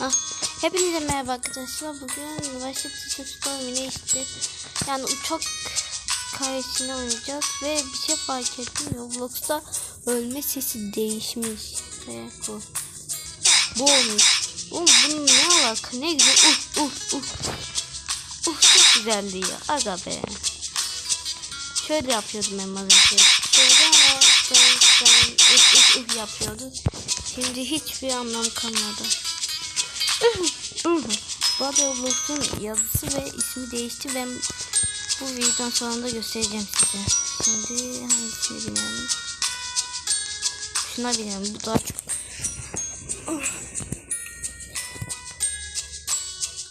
Ah, hepinize merhaba arkadaşlar. Bugün Başlık Sistem yine işte yani uçak karesini oynayacağız ve bir şey fark ettim. Roblox'ta ölme sesi değişmiş. Ve bu. Bu olmuş. Oğlum bunun ne alaka? Ne güzel. Uf uf uf. Uf çok güzeldi ya. Aga be. Şöyle yapıyordum ben az. Şöyle ama uf yapıyordum. Şimdi hiçbir anlam kalmadı. Roblox'un yazısı ve ismi değişti. Ben bu videonun sonunda göstereceğim size. Şimdi hangisini binelim? Şuna binelim. Bu daha çok.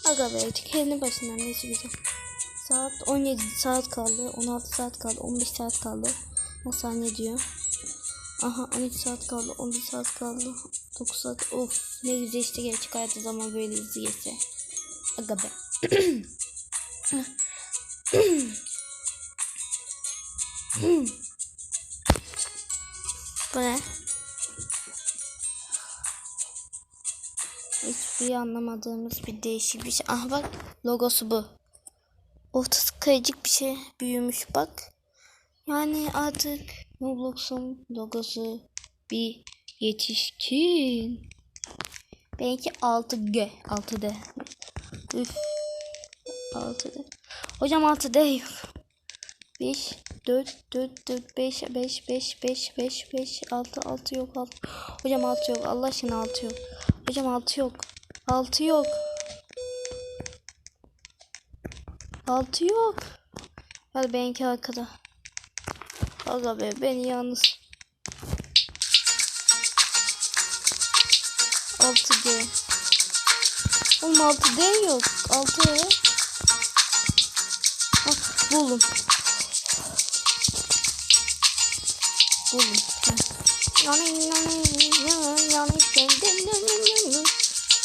Aga be kendi başından neyse güzel. Saat 17 saat kaldı. 16 saat kaldı. 15 saat kaldı. O saniye diyor. Aha 12 saat kaldı. 11 saat kaldı. 9 saat. Of ne güzel işte gerçek hayatta zaman böyle hızlı geçse. Aga be. Bu ne? Hiçbir anlamadığımız bir değişik bir şey. Ah bak logosu bu. Ortası kayıcık bir şey büyümüş bak. Yani artık Roblox'un logosu bir yetişkin. Belki 6G, 6D. Üf. 6D. Hocam 6D yok. 5 4 4 4 5 5 5 5 5 5 6 6 yok 6. Hocam 6 yok. Allah aşkına 6 yok. Hocam 6 yok. 6 yok. 6 yok. Hadi benimki arkada. Aga be beni yalnız. 6D. Oğlum 6D yok. 6 Ah buldum. Buldum.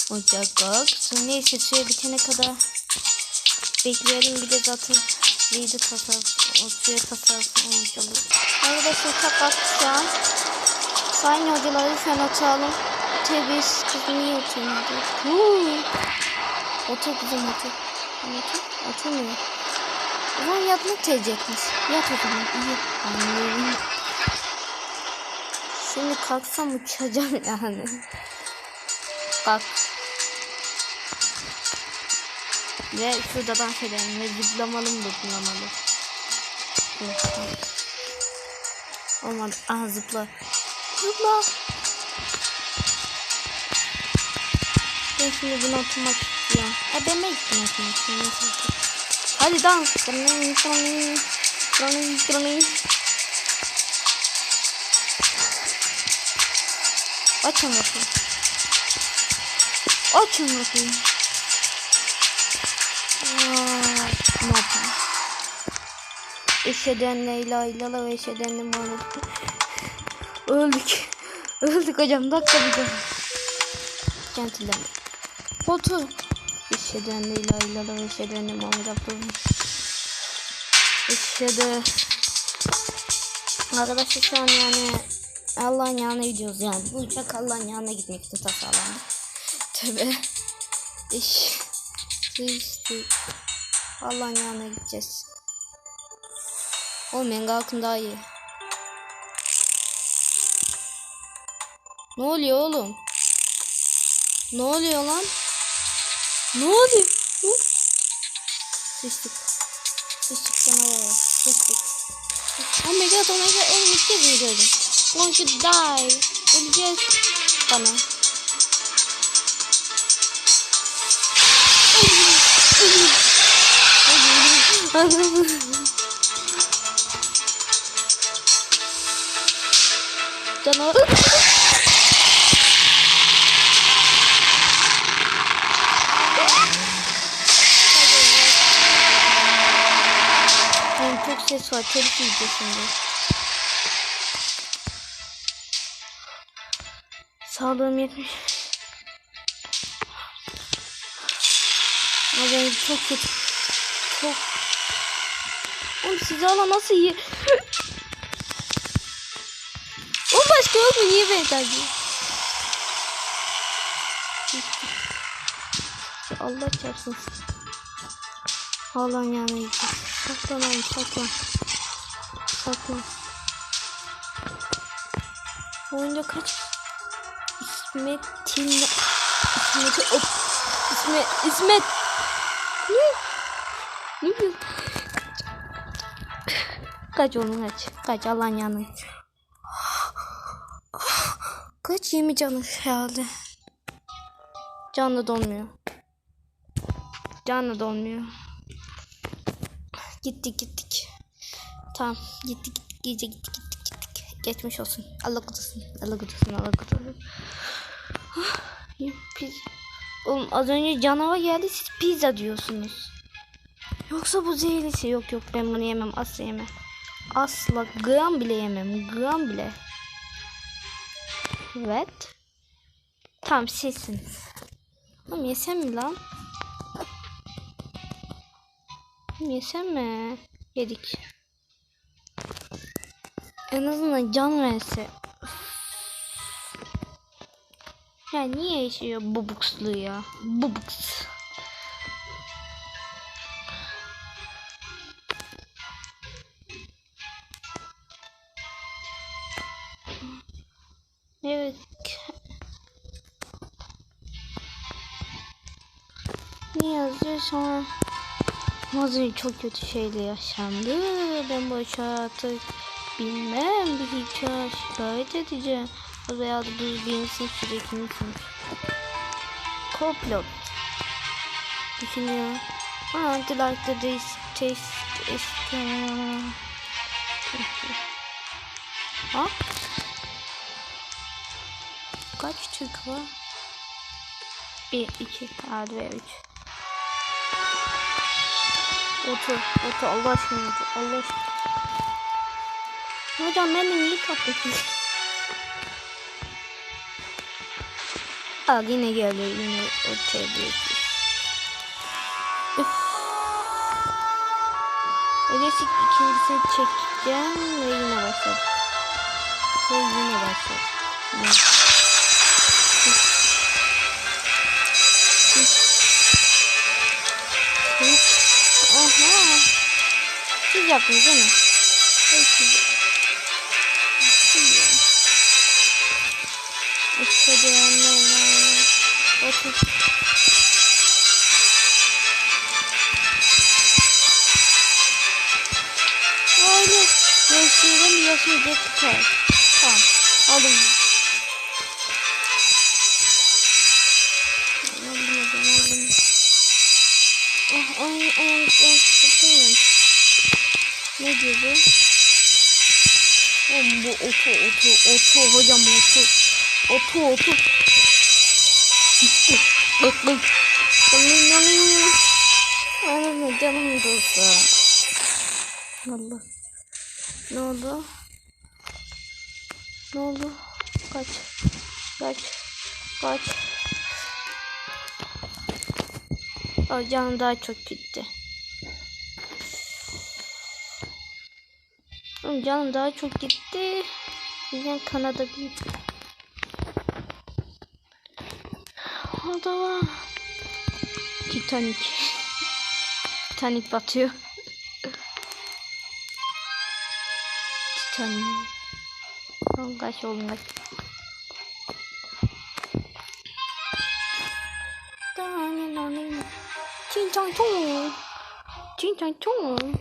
Ocak kalksın. Neyse süre bitene kadar bekleyelim bir de zaten video tasarrufu, o süre tasarrufu olmuş olur. Arkadaşlar kapat şu an. Sayın hocalar lütfen oturalım. Terbiyesiz kız niye oturmadı? Otur kızım otur. Otur. Oturmuyor. O zaman yatmak tercihmiş. Yat o zaman. İyi. Anlıyorum. Şimdi kalksam uçacağım yani. Kalk. Ve şurada dans edelim ve zıplamalı zıplamalı? Olmadı. Aha zıpla. Zıpla. Ben şimdi buna oturmak istiyorum. Ha ben de gittim oturmak istiyorum. Hadi dans. Açın bakayım. Açın bakayım. Aa, Ne yapayım? Eşeden Leyla ilala ve eşeden Muhammed. Öldük. Öldük hocam. Dakika bir dakika. Gentleman. Otur. Eşeden Leyla ilala ve eşeden Muhammed Abdullah. Eşede. Arkadaşlar şu an yani Allah'ın yanına gidiyoruz yani. Bu uçak Allah'ın yanına gitmek için tasarlandı. Tabi. İş. İşte. Allah'ın yanına gideceğiz. Oğlum Menga halkın daha iyi. Ne oluyor oğlum? Ne oluyor lan? Ne oluyor? Ne? Sıçtık. Sıçtık canavar. Sıçtık. Oh my god, oh my god, oğlum ilk kez mi gördüm? Want to die. Öleceğiz. Bana. Canavar. Benim çok ses var. Telif yiyeceğiz şimdi. Sağlığım yetmiş. Ama çok kötü. Çok. Oğlum sizi ala nasıl iyi? Başka yok mu? Niye? Allah çarpsın. Haaland yanına gideceğiz. Saklan oğlum saklan. Saklan. Oyunda kaç? İsmet'in... İsmet'i... Of. İsmet... İsmet! Ne? Ne? Kaç oğlum kaç. Kaç Allah'ın yanına. 20 canı herhalde. Canlı dolmuyor. Canlı dolmuyor. Gittik gittik. Tamam gittik gittik gece gittik gittik gittik. Geçmiş olsun. Allah kutusun. Allah kutusun. Allah kutusun. Ah. Oğlum az önce canavar geldi siz pizza diyorsunuz. Yoksa bu zehirlisi yok yok ben bunu yemem asla yemem. Asla gram bile yemem gram bile. Evet. Tamam sizsiniz. Oğlum yesem mi lan? Oğlum yesem mi? Yedik. En azından can verse. Ya niye yaşıyor bubukslu ya? Bubuks. Evet. Ne yazıyor sonra? Az önce çok kötü şeyler yaşandı. Ben bu artık bilmem bir uçağa şikayet edeceğim. O veya da düz bir insan sürekli insan. Complot. Düşünüyor. Ah, I like the this taste is Ha? Kaç Türk var? 1, 2, hadi ve 3. Otur, otur Allah aşkına otur, Allah aşkına. Hocam ben de niye tatlısın? Al yine geldi yine o terbiyesiz. Üf. Öyleyse ikincisini çekeceğim ve yine başladı. Ve yine başladı. Yaptınız değil mi? Evet, siz. Siz ya. İşte anlayın. Otur. Öyle. Yaşayalım yaşayacak tutar. Tamam. Aldım. Aldım aldım aldım. Ah ay ay ay kapatayım. Ne diyor bu? Oğlum bu otu otu otu hocam otu. Otu otu. Bık. Canım canım. Anam canım dursa. Allah. Ne oldu? Ne oldu? Kaç. Kaç. Kaç. O canım daha çok gitti. Oğlum Canım daha çok gitti. Yüzden Kanada bir. O da var. Titanic. Titanic batıyor. Titanic. Oğlum kaç oğlum kaç. Çin çan çong. Çin çan çong.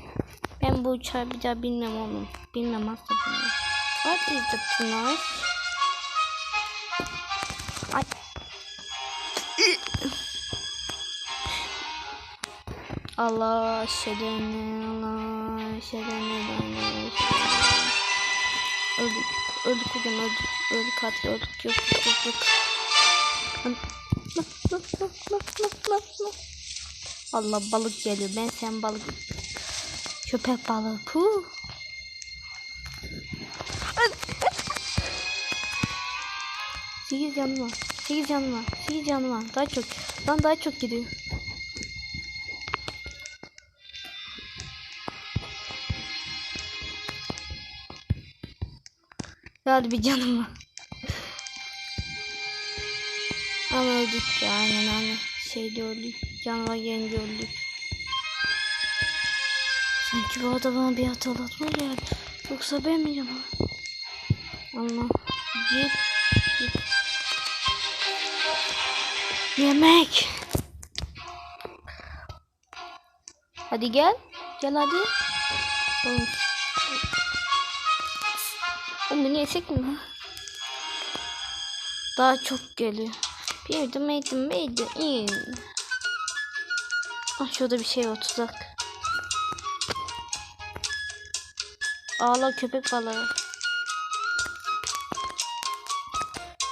Ben bu uçağı bir daha bilmem oğlum. Bilmem asla bilmem. What is the noise? Ay. Allah şerene Allah şerene Allah Öldük. Öldük hocam öldük. Öldük artık öldük. Yok yok yok yok. Allah balık geliyor. Ben sen balık. Köpek balığı. Puh. Sekiz canım var. Sekiz canım var. Sekiz canım var. Daha çok. Lan daha çok gidiyor. Hadi bir canım var. Ama öldük ya aynen aynen. şeyde öldük. Canavar gelince öldük. Sanki bu arada bana bir hatırlatma geldi. Yoksa ben mi canavar? Allah. Git. Git. Yemek. Hadi gel. Gel hadi. Oğlum. Oğlum bunu yesek mi? Daha çok geliyor. Bir de meydim meydim in. Ah şurada bir şey var tuzak. Ağla köpek balığı.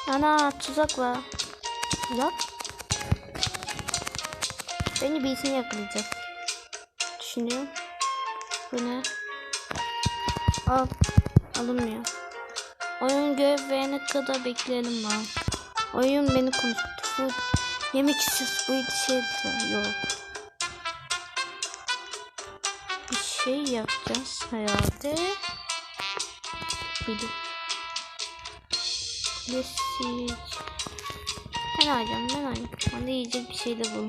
Ana tuzak var. Tuzak. Beni birisini yakalayacak. Düşünüyorum. Bu ne? Al. Alınmıyor. Oyun görev verene kadar bekleyelim bari. Oyun beni konuştu. Bu yemek istiyoruz. Bu şey yok. Bir şey yapacağız herhalde. Lesic. Ben arayacağım ben arayacağım. Ben de yiyecek bir şey de bulun.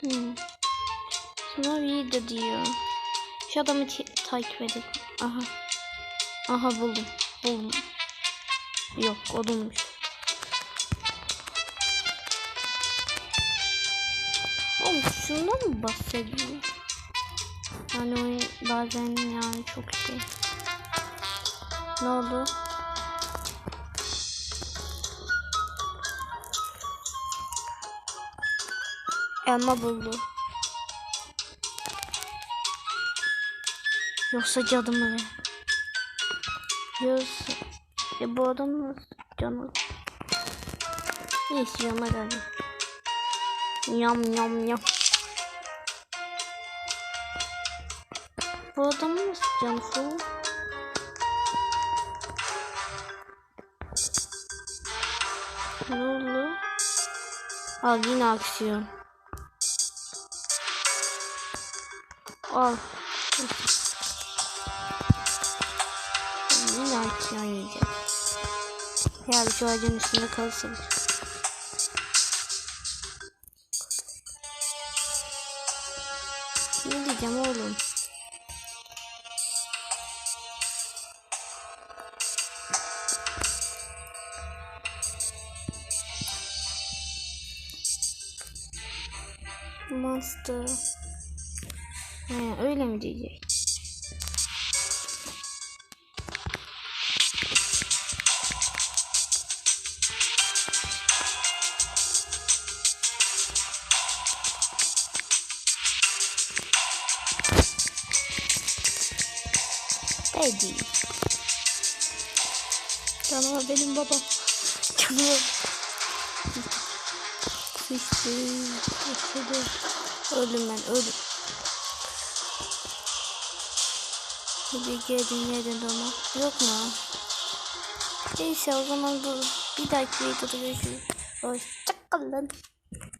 Hmm. Şuna video diyor. Şu adamı takip edin. Aha. Aha buldum. Buldum. Yok odunmuş. Oğlum şundan mı bahsediyor? Yani bazen yani çok şey. Ne oldu? Elma buldu. Yoksa cadı mı? Yoksa... E bu adam nasıl canı? Ne istiyorum hadi. Yam yam yam. Bu adam nasıl canı full? Al yine aksiyon. Al. Yine aksiyon yiyeceğim. Yani şu ağacın üstünde kalsın. Ne diyeceğim oğlum? Monster. He, öyle mi diyecek? Eddie. Canavar benim babam. Canavar. Sıçtı. Öldüm ben öldüm. Hadi gelin gelin ama. Yok mu? Neyse o zaman bu bir dahaki videoda görüşürüz. Hoşçakalın.